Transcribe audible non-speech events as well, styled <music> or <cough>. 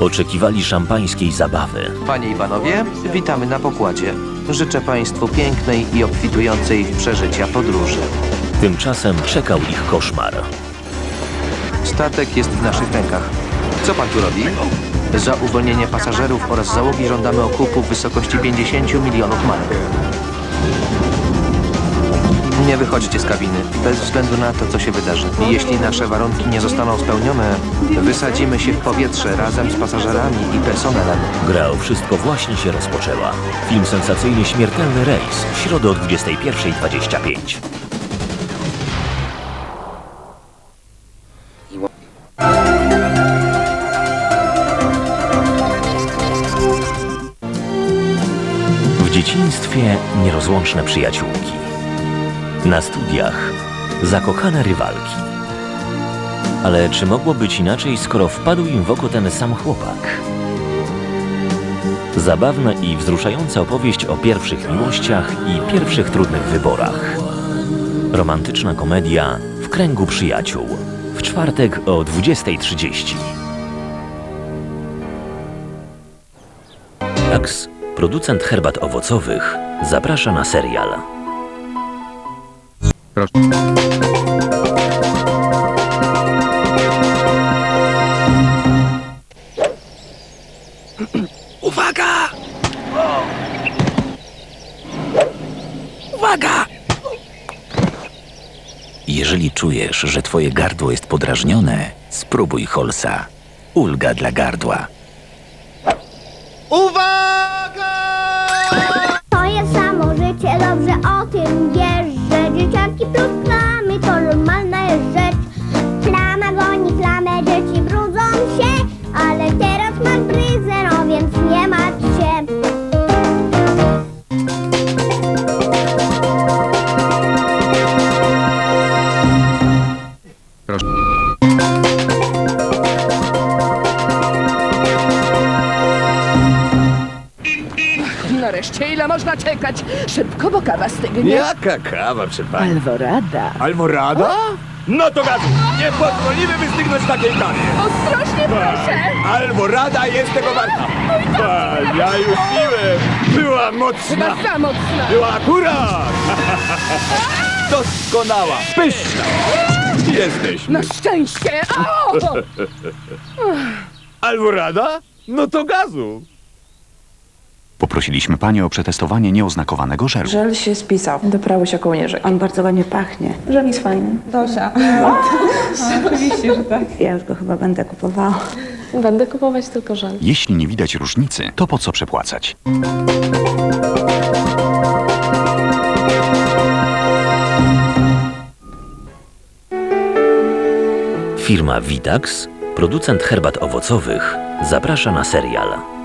Oczekiwali szampańskiej zabawy. Panie i panowie, witamy na pokładzie. Życzę państwu pięknej i obfitującej w przeżycia podróży. Tymczasem czekał ich koszmar. Statek jest w naszych rękach. Co pan tu robi? Za uwolnienie pasażerów oraz załogi żądamy okupu w wysokości 50 milionów marek. Nie wychodźcie z kabiny, bez względu na to, co się wydarzy. Jeśli nasze warunki nie zostaną spełnione, wysadzimy się w powietrze razem z pasażerami i personelem. Gra o wszystko właśnie się rozpoczęła. Film sensacyjny Śmiertelny Rejs. W środę o 21.25. W dzieciństwie nierozłączne przyjaciółki. Na studiach zakochane rywalki. Ale czy mogło być inaczej, skoro wpadł im w oko ten sam chłopak? Zabawna i wzruszająca opowieść o pierwszych miłościach i pierwszych trudnych wyborach. Romantyczna komedia w kręgu przyjaciół. W czwartek o 20.30. Ax, producent herbat owocowych, zaprasza na serial. Uwaga! Uwaga! Jeżeli czujesz, że twoje gardło jest podrażnione, spróbuj Holsa. Ulga dla gardła. To jest samo życie, dobrze o tym wiesz, że Nareszcie, ile można czekać? Szybko, bo kawa stygnie. Jaka kawa, proszę pani? Alvorada. Almorada? No to gazu! Nie pozwolimy wystygnąć takiej kawie! Ostrożnie, proszę! Almorada jest tego warta! Ba, ja już piłem! Była mocna! Chyba za mocna. Była akurat! <laughs> Doskonała! Pyszna! Jesteśmy! Na szczęście! O! <laughs> Almorada? No to gazu! Poprosiliśmy panią o przetestowanie nieoznakowanego żelu. Żel się spisał. Doprały się kołnierzyk. On bardzo ładnie pachnie. Żel jest fajny. Dosia. <laughs> <laughs> Oczywiście, że tak. Ja już go chyba będę kupowała. Będę kupować tylko żel. Jeśli nie widać różnicy, to po co przepłacać? Firma Vitax, producent herbat owocowych, zaprasza na serial.